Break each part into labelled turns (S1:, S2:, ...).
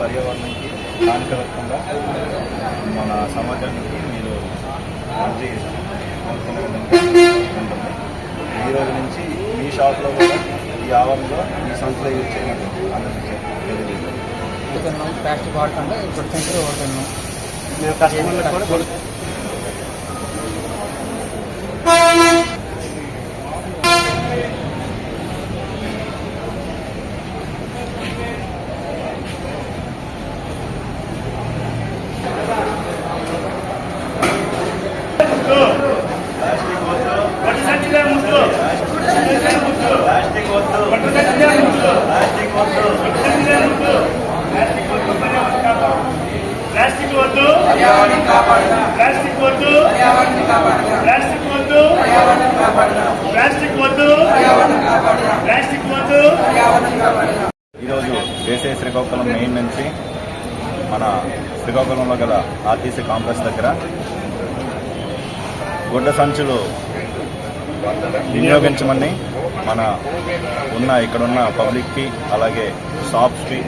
S1: పర్యావరణానికి హాని కలగకుండా మన సమాజానికి మీరు మంచి కోరుకునే విధంగా ఉంటుంది. ఈ రోజు నుంచి మీ షాప్లో కూడా ఈ ఆవరణలో ఈ సంస్థలో యూజ్ చేయమని అందరికీ తెలియజేస్తాను.
S2: వాడుతున్నాం ప్లాస్టిక్ వాడకుండా ఇప్పుడు సెంటర్ వాడుతున్నాం
S3: మేము కస్టమర్లకు కూడా
S1: ప్లాస్టిక్ వద్దు ప్లాస్టిక్ వద్దు.
S4: ప్లాస్టిక్ వద్దు. ప్లాస్టిక్ వద్దు. వద్దు.
S1: ఈరోజు దేశీయ శ్రీకాకుళం మెయిన్ నుంచి మన శ్రీకాకుళంలో గల ఆర్టీసీ కాంప్లెక్స్ దగ్గర గుడ్డ సంచులు వినియోగించమని మన ఉన్న ఇక్కడ ఉన్న పబ్లిక్కి అలాగే షాప్స్కి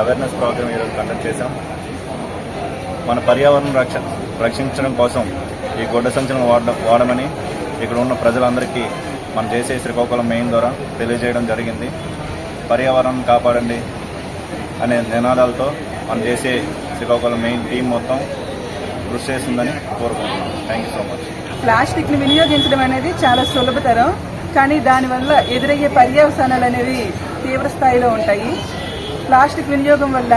S1: అవేర్నెస్ ప్రోగ్రామ్ ఈరోజు కండక్ట్ చేశాం. మన పర్యావరణం రక్ష రక్షించడం కోసం ఈ గుడ్డ సంచులను వాడ వాడమని ఇక్కడ ఉన్న ప్రజలందరికీ మన చేసే శ్రీకాకుళం మెయిన్ ద్వారా తెలియజేయడం జరిగింది. పర్యావరణం కాపాడండి అనే నినాదాలతో మనం చేసే శ్రీకాకుళం మెయిన్ టీం మొత్తం కృషి చేస్తుందని కోరుకుంటున్నాం థ్యాంక్ సో మచ్
S5: ప్లాస్టిక్ని వినియోగించడం అనేది చాలా సులభతరం కానీ దానివల్ల ఎదురయ్యే పర్యవసానాలు అనేవి తీవ్ర స్థాయిలో ఉంటాయి. ప్లాస్టిక్ వినియోగం వల్ల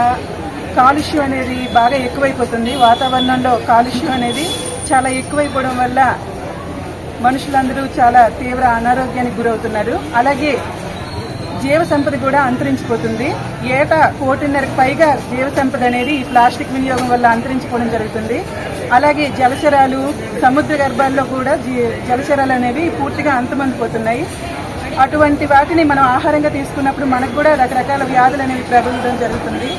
S5: కాలుష్యం అనేది బాగా ఎక్కువైపోతుంది. వాతావరణంలో కాలుష్యం అనేది చాలా ఎక్కువైపోవడం వల్ల మనుషులందరూ చాలా తీవ్ర అనారోగ్యానికి గురవుతున్నారు. అలాగే జీవ సంపద కూడా అంతరించిపోతుంది. ఏటా కోటిన్నరకు పైగా జీవ సంపద అనేది ఈ ప్లాస్టిక్ వినియోగం వల్ల అంతరించిపోవడం జరుగుతుంది. అలాగే జలచరాలు సముద్ర గర్భాల్లో కూడా జలచరాలు అనేవి పూర్తిగా అంతమందిపోతున్నాయి అటువంటి వాటిని మనం ఆహారంగా తీసుకున్నప్పుడు మనకు కూడా రకరకాల వ్యాధులు అనేవి ప్రబలడం జరుగుతుంది.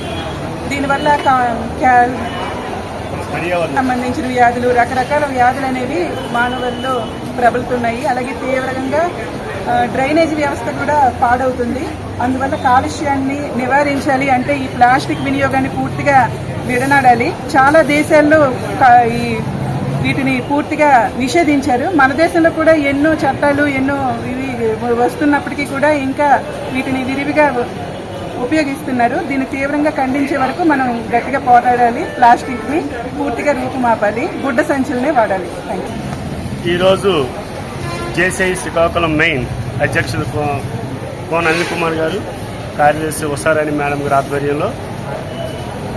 S5: దీనివల్ల సంబంధించిన వ్యాధులు రకరకాల వ్యాధులు అనేవి మానవుల్లో ప్రబలుతున్నాయి. అలాగే తీవ్రంగా డ్రైనేజ్ వ్యవస్థ కూడా పాడవుతుంది. అందువల్ల కాలుష్యాన్ని నివారించాలి అంటే ఈ ప్లాస్టిక్ వినియోగాన్ని పూర్తిగా విడనాడాలి చాలా దేశాల్లో ఈ వీటిని పూర్తిగా నిషేధించారు. మన దేశంలో కూడా ఎన్నో చట్టాలు ఎన్నో ఇవి వస్తున్నప్పటికీ కూడా ఇంకా వీటిని విరివిగా ఉపయోగిస్తున్నారు. దీన్ని తీవ్రంగా ఖండించే వరకు మనం గట్టిగా పోరాడాలి. ప్లాస్టిక్ని పూర్తిగా రూపుమాపాలి. గుడ్డ సంచులనే వాడాలి. థ్యాంక్ యూ
S4: ఈరోజు జేసీ శ్రీకాకుళం మెయిన్ అధ్యక్షులు కో- కోన అనిల్ కుమార్ గారు కార్యదర్శి ఉషారాణి మేడం గారి ఆధ్వర్యంలో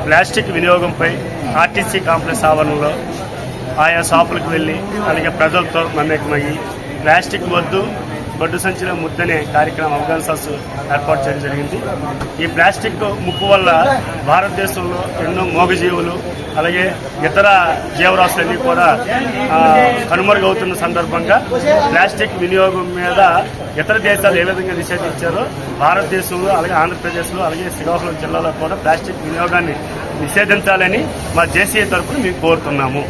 S4: ప్లాస్టిక్ వినియోగంపై ఆర్టీసీ కాంప్లెక్స్ ఆవరణలో ఆయా షాపులకు వెళ్ళి అలాగే ప్రజలతో మమేకమయ్యి ప్లాస్టిక్ వద్దు బొడ్డు సంచిన ముద్దనే కార్యక్రమం అవగాహన సదస్సు ఏర్పాటు చేయడం జరిగింది. ఈ ప్లాస్టిక్ ముప్పు వల్ల భారతదేశంలో ఎన్నో మోగజీవులు అలాగే ఇతర జీవరాశులన్నీ కూడా కనుమరుగవుతున్న సందర్భంగా ప్లాస్టిక్ వినియోగం మీద ఇతర దేశాలు ఏ విధంగా నిషేధించారో భారతదేశంలో అలాగే ఆంధ్రప్రదేశ్లో అలాగే శ్రీకాకుళం జిల్లాలో కూడా ప్లాస్టిక్ వినియోగాన్ని నిషేధించాలని మా జేసీ తరఫున మేము కోరుతున్నాము.